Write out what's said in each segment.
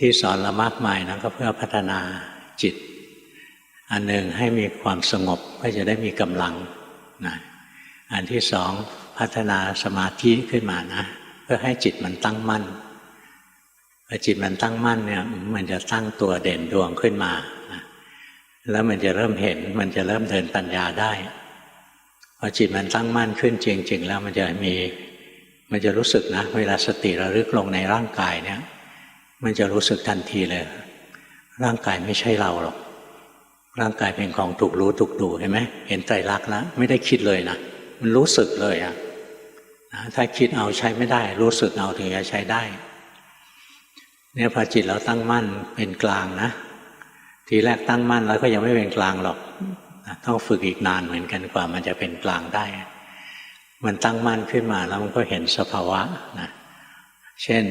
ที่สอนเรามากมายนะก็เพื่อพัฒนาจิต อันหนึ่งให้มีความสงบก็จะได้มีกำลังนะอันที่สองพัฒนาสมาธิขึ้นมานะ เพื่อให้จิตมันตั้งมั่นพอจิตมันตั้งมั่นเนี่ยมันจะตั้งตัวเด่นดวงขึ้นมานะแล้วมันจะเริ่มเห็นมันจะเริ่มเดินปัญญาได้พอจิตมันตั้งมั่นขึ้นจริง ๆ แล้วมันจะมีมันจะรู้สึกนะ เวลาสติระลึกลงในร่างกายเนี่ย มันจะรู้สึกทันทีเลย ร่างกายไม่ใช่เราหรอก ร่างกายเป็นของถูกรู้ถูกดูเห็นไหมเห็นไตรลักษณ์แล้วไม่ได้คิดเลยนะมันรู้สึกเลยอะนะถ้าคิดเอาใช้ไม่ได้ รู้สึกเอาถึงจะใช้ได้ เนี่ยพอจิตเราตั้งมั่นเป็นกลางนะ ทีแรกตั้งมั่นแล้วก็ยังไม่เป็นกลางหรอกต้องฝึกอีกนานเหมือนกันกว่า มันจะเป็นกลางได้ มันตั้งมั่นขึ้นมาแล้วมันก็เห็นสภาวะนะเช่น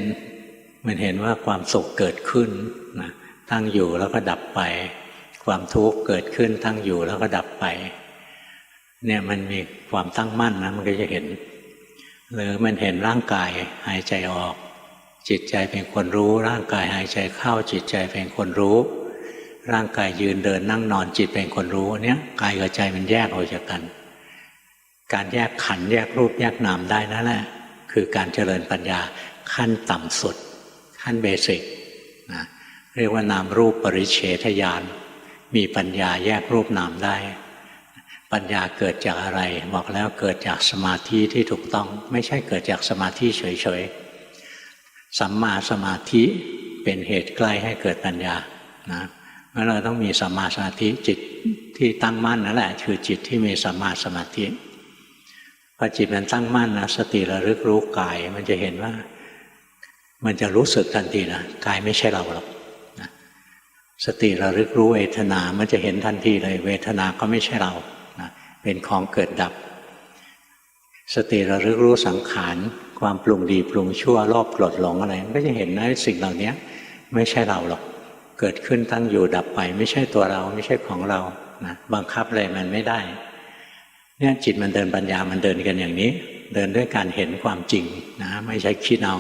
มันเห็นว่าความสุขเกิดขึ้นนะตั้งอยู่แล้วก็ดับไป ความทุกข์เกิดขึ้นตั้งอยู่แล้วก็ดับไป เนี่ยมันมีความตั้งมั่นนะมันก็จะเห็น หรือมันเห็นร่างกายหายใจออก จิตใจเป็นคนรู้ ร่างกายหายใจเข้าจิตใจเป็นคนรู้ ร่างกายยืนเดินนั่งนอนจิตเป็นคนรู้เนี่ยกายกับใจมันแยกออกจากกัน การแยกขันแยกรูปแยกนามได้นั่นแหละคือการเจริญปัญญาขั้นต่ำสุด ขั้นเบสิกนะเรียกว่านามรูปปริเฉทญาณมีปัญญาแยกรูปนามได้ ปัญญาเกิดจากอะไร บอกแล้วเกิดจากสมาธิที่ถูกต้อง ไม่ใช่เกิดจากสมาธิเฉยๆสัมมาสมาธิเป็นเหตุใกล้ให้เกิดปัญญานะเพราะเราต้องมีสัมมาสมาธิจิตที่ตั้งมั่นนั่นแหละ คือจิตที่มีสัมมาสมาธิพอจิตมันตั้งมั่นนะสติระลึกรู้กายมันจะเห็นว่า มันจะรู้สึกทันทีนะกายไม่ใช่เราหรอกนะสติระลึกรู้เวทนา มันจะเห็นทันทีเลย เวทนาก็ไม่ใช่เรานะเป็นของเกิดดับ สติระลึกรู้สังขารความปรุงดีปรุงชั่วรอบโกรธหลงอะไรก็จะเห็นนะสิ่งเหล่านี้ไม่ใช่เราหรอก เกิดขึ้นตั้งอยู่ดับไป ไม่ใช่ตัวเราไม่ใช่ของเรานะบังคับอะไรมันไม่ได้เนี่ยจิตมันเดินปัญญามันเดินกันอย่างนี้ เดินด้วยการเห็นความจริงนะไม่ใช่คิดเอา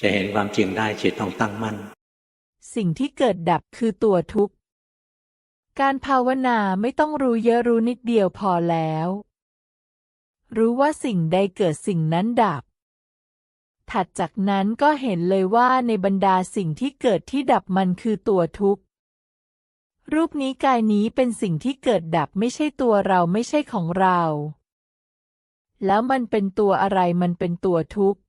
จะเห็นความจริงได้จิตต้องตั้งมั่น สิ่งที่เกิดดับคือตัวทุกข์ การภาวนาไม่ต้องรู้เยอะรู้นิดเดียวพอแล้ว รู้ว่าสิ่งใดเกิดสิ่งนั้นดับ ถัดจากนั้นก็เห็นเลยว่าในบรรดาสิ่งที่เกิดที่ดับมันคือตัวทุกข์ รูปนี้กายนี้เป็นสิ่งที่เกิดดับไม่ใช่ตัวเราไม่ใช่ของเรา แล้วมันเป็นตัวอะไรมันเป็นตัวทุกข์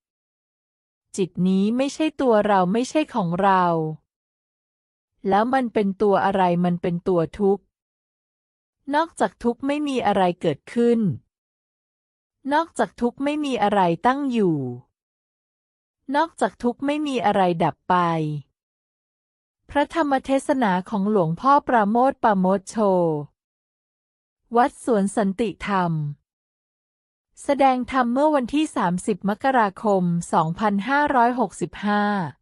จิตนี้ไม่ใช่ตัวเราไม่ใช่ของเรา แล้วมันเป็นตัวอะไรมันเป็นตัวทุกข์ นอกจากทุกข์ไม่มีอะไรเกิดขึ้น นอกจากทุกข์ไม่มีอะไรตั้งอยู่ นอกจากทุกข์ไม่มีอะไรดับไป พระธรรมเทศนาของหลวงพ่อประโมทปราโมทโช วัดสวนสันติธรรม แสดงธรรมเมื่อวันที่ 30 มกราคม 2565